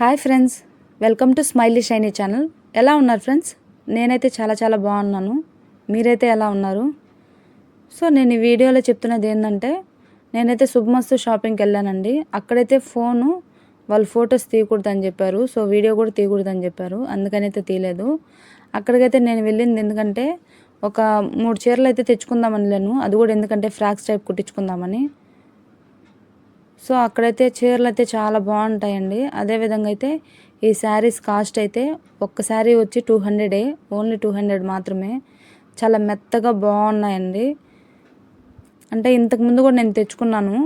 Hi friends welcome to smiley shiny channel. ఎలా ఉన్నారు friends? నేనైతే చాలా చాలా బాగున్నాను. మీరైతే ఎలా ఉన్నారు? సో నేను ఈ వీడియోలో చెప్తున్నది ఏంటంటే నేనైతే శుభమస్తు షాపింగ్కి వెళ్ళానండి. అక్కడైతే ఫోను వాళ్ళు ఫొటోస్ తీయకూడదని చెప్పారు. సో వీడియో కూడా తీయకూడదని చెప్పారు. అందుకనైతే తీయలేదు. అక్కడికైతే నేను వెళ్ళింది ఎందుకంటే ఒక మూడు చీరలు అయితే తెచ్చుకుందామని లేను. అది కూడా ఎందుకంటే ఫ్రాక్స్ టైప్ కుట్టించుకుందామని. సో అక్కడైతే చీరలు అయితే చాలా బాగుంటాయండి. అదేవిధంగా అయితే ఈ శారీస్ కాస్ట్ అయితే ఒక్క శారీ వచ్చి టూ హండ్రెడే ఓన్లీ టూ హండ్రెడ్ మాత్రమే. చాలా మెత్తగా బాగున్నాయండి. అంటే ఇంతకుముందు కూడా నేను తెచ్చుకున్నాను.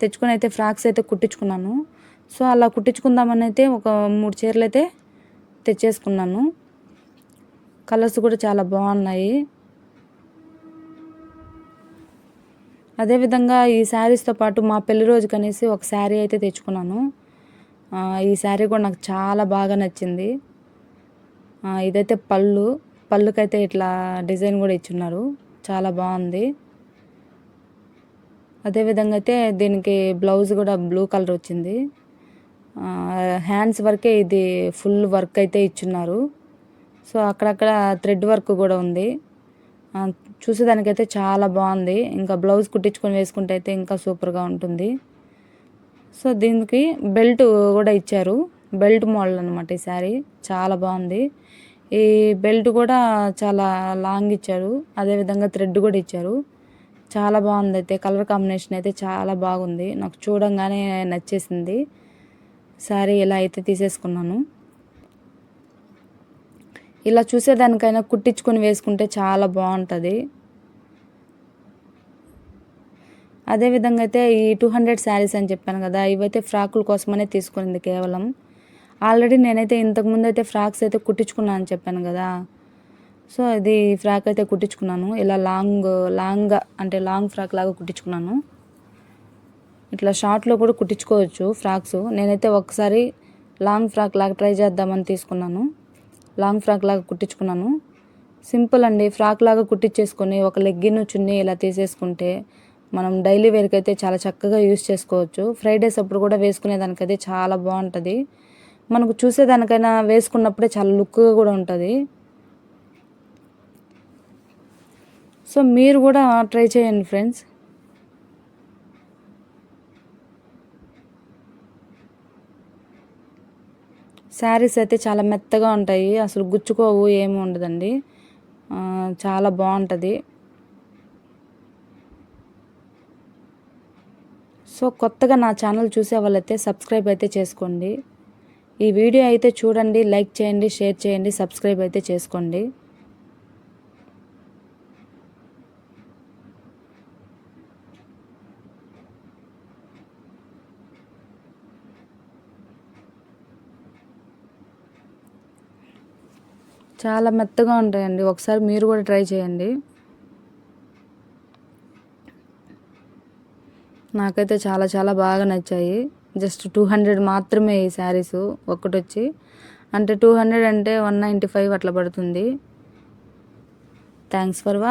తెచ్చుకొని అయితే ఫ్రాక్స్ అయితే కుట్టించుకున్నాను. సో అలా కుట్టించుకుందామని అయితే ఒక మూడు చీరలు అయితే తెచ్చేసుకున్నాను. కలర్స్ కూడా చాలా బాగున్నాయి. అదేవిధంగా ఈ శారీస్తో పాటు మా పెళ్ళి రోజుకి అనేసి ఒక శారీ అయితే తెచ్చుకున్నాను. ఈ శారీ కూడా నాకు చాలా బాగా నచ్చింది. ఇదైతే పళ్ళు పళ్ళుకైతే ఇట్లా డిజైన్ కూడా ఇచ్చున్నారు. చాలా బాగుంది. అదేవిధంగా అయితే దీనికి బ్లౌజ్ కూడా బ్లూ కలర్ వచ్చింది. హ్యాండ్స్ వరకే ఇది ఫుల్ వర్క్ అయితే ఇచ్చున్నారు. సో అక్కడక్కడ థ్రెడ్ వర్క్ కూడా ఉంది. చూసేదానికైతే చాలా బాగుంది. ఇంకా బ్లౌజ్ కుట్టించుకొని వేసుకుంటే అయితే ఇంకా సూపర్గా ఉంటుంది. సో దీనికి బెల్ట్ కూడా ఇచ్చారు. బెల్ట్ మోడల్ అనమాట ఈ శారీ. చాలా బాగుంది. ఈ బెల్ట్ కూడా చాలా లాంగ్ ఇచ్చారు. అదేవిధంగా థ్రెడ్ కూడా ఇచ్చారు. చాలా బాగుంది అయితే. కలర్ కాంబినేషన్ అయితే చాలా బాగుంది. నాకు చూడంగానే నచ్చేసింది. శారీ ఇలా అయితే తీసేసుకున్నాను. ఇలా చూసేదానికైనా కుట్టించుకొని వేసుకుంటే చాలా బాగుంటుంది. అదేవిధంగా అయితే ఈ టూ హండ్రెడ్ శారీస్ అని చెప్పాను కదా ఇవైతే ఫ్రాకుల కోసమనే తీసుకునింది కేవలం. ఆల్రెడీ నేనైతే ఇంతకుముందు అయితే ఫ్రాక్స్ అయితే కుట్టించుకున్నాను అని చెప్పాను కదా సో ఇది ఫ్రాక్ అయితే కుట్టించుకున్నాను. ఇలా లాంగ్ లాంగ్ అంటే లాంగ్ ఫ్రాక్ లాగా కుట్టించుకున్నాను. ఇట్లా షార్ట్లో కూడా కుట్టించుకోవచ్చు ఫ్రాక్స్. నేనైతే ఒకసారి లాంగ్ ఫ్రాక్ లాగా ట్రై చేద్దామని తీసుకున్నాను. లాంగ్ ఫ్రాక్ లాగా కుట్టించుకున్నాను. సింపుల్ అండి. ఫ్రాక్ లాగా కుట్టించేసుకొని ఒక లెగ్గిన్ చున్నీ ఇలా తీసేసుకుంటే మనం డైలీ వేర్కి అయితే చాలా చక్కగా యూస్ చేసుకోవచ్చు. ఫ్రైడేస్ అప్పుడు కూడా వేసుకునేదానికైతే చాలా బాగుంటుంది. మనకు చూసేదానికైనా వేసుకున్నప్పుడే చాలా లుక్గా కూడా ఉంటుంది. సో మీరు కూడా ట్రై చేయండి ఫ్రెండ్స్. శారీస్ అయితే చాలా మెత్తగా ఉంటాయి. అసలు గుచ్చుకోవు ఏమి ఉండదండి. చాలా బాగుంటుంది. సో కొత్తగా నా ఛానల్ చూసే వాళ్ళైతే సబ్స్క్రైబ్ అయితే చేసుకోండి. ఈ వీడియో అయితే చూడండి లైక్ చేయండి షేర్ చేయండి సబ్స్క్రైబ్ అయితే చేసుకోండి. చాలా మెత్తగా ఉంటాయండి. ఒకసారి మీరు కూడా ట్రై చేయండి. నాకైతే చాలా చాలా బాగా నచ్చాయి. జస్ట్ టూ హండ్రెడ్ మాత్రమే ఈ శారీస్ ఒకటి వచ్చి అంటే టూ హండ్రెడ్ అంటే వన్ నైంటీ ఫైవ్ అట్లా పడుతుంది. థ్యాంక్స్ ఫర్ వా